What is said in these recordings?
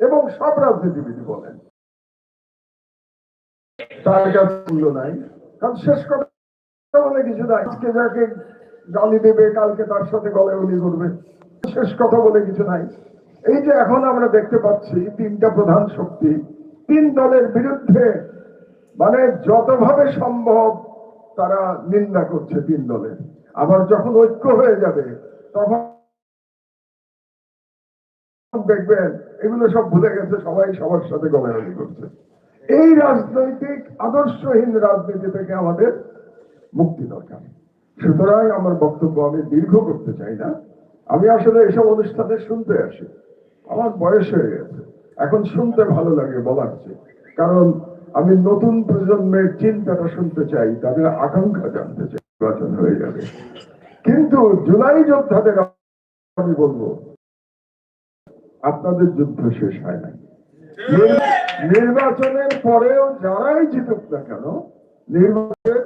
এবং সব রাজনীতিবিদ বলেন। তার কাছে মূল্য নাই। কারণ শেষ কথা বলে কিছু নাই। আজকে যাকে গালি দেবে, কালকে তার সাথে গলায় উলি করবে। শেষ কথা বলে কিছু নাই। এই যে এখন আমরা দেখতে পাচ্ছি, তিনটা প্রধান শক্তি, তিন দলের বিরুদ্ধে মানে যতভাবে সম্ভব তারা নিন্দা করছে তিন দলের আবার যখন ঐক্য হয়ে যাবে, তখন দেখবেন, এগুলো সব ভুলে গেছে, সবাই সবার সাথে গলাগলি করছে। এই রাজনৈতিক, আদর্শহীন রাজনীতি থেকে আমাদের মুক্তি দরকার। সুতরাং আমার বক্তব্য আমি দীর্ঘ করতে চাই না। আমি আসলে এসব অনুষ্ঠানে শুনতে আসি। আমার বয়স হয়ে গেছে। এখন শুনতে ভালো লাগে বলার চেয়ে। কারণ আমি নতুন প্রজন্মের চিন্তাটা শুনতে চাই, তাদের আকাঙ্ক্ষা জানতে চাই, নির্বাচন হয়ে যাবে। কিন্তু জুলাই যোদ্ধাদের আমি বলব আপনাদের যুদ্ধ শেষ হয় নাই। নির্বাচনের পরেও যারাই জিতুক না কেন, নির্বাচনের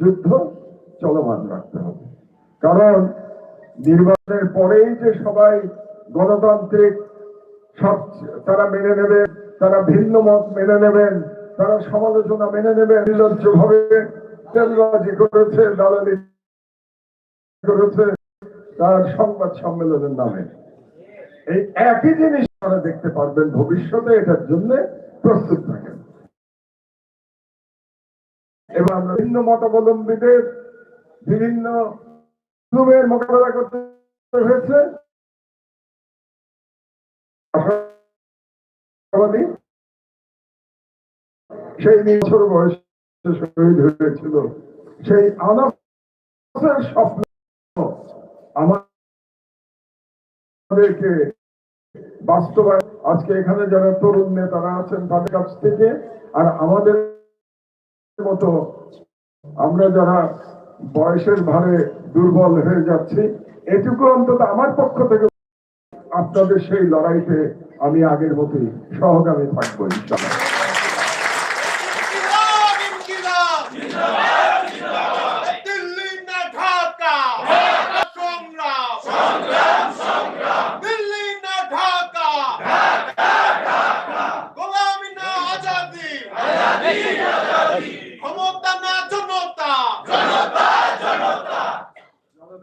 যুদ্ধ চলমান রাখতে হবে। কারণ নির্বাচনের পরেই যে সবাই গণতান্ত্রিক সব তারা মেনে নেবেন, তারা ভিন্ন মত মেনে নেবেন, তারা সমালোচনা মেনে নেবেন নির্লজ্জ ভাবে করেছে দালালি করেছে, তার সংবাদ সম্মেলনের নামে। এই একই জিনিস আপনারা দেখতে পারবেন, ভবিষ্যতে এটার জন্য প্রস্তুত থাকেন। এবং আমরা ভিন্ন মতাবলম্বীদের, বিভিন্ন জুলুমের মোকাবেলা করতে হয়েছে। সেই বছর বয়সে শহীদ হয়েছিল। সেই আনাসের স্বপ্ন আমাদেরকে বাস্তবায়ন আজকে এখানে যারা তরুণ নেতারা আছেন তাদের কাছ থেকে আর আমাদের মতো আমরা যারা বয়সের ভারে দুর্বল হয়ে যাচ্ছি, এটুকু অন্তত আমার পক্ষ থেকে আপনাদের সেই লড়াইতে আমি আগের মতোই সহগামী থাকব, ইনশাআল্লাহ। Yeah,